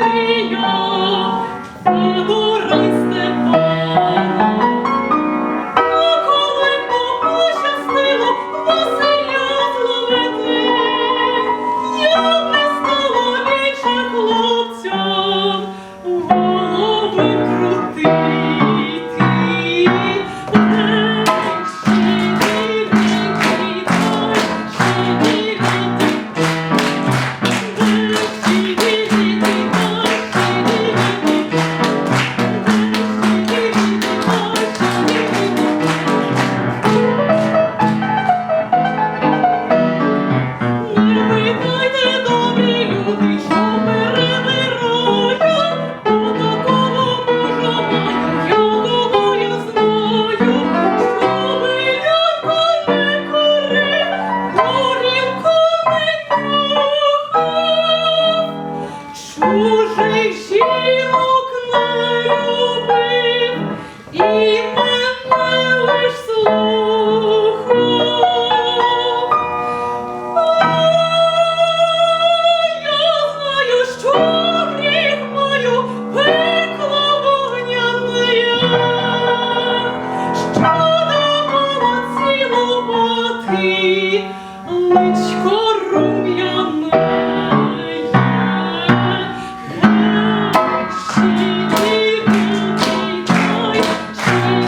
Марія, Марія, чужих не любив і мене лиш слухав. Знаю, що гріх мою пекло вогняне, що давала цілувати личко.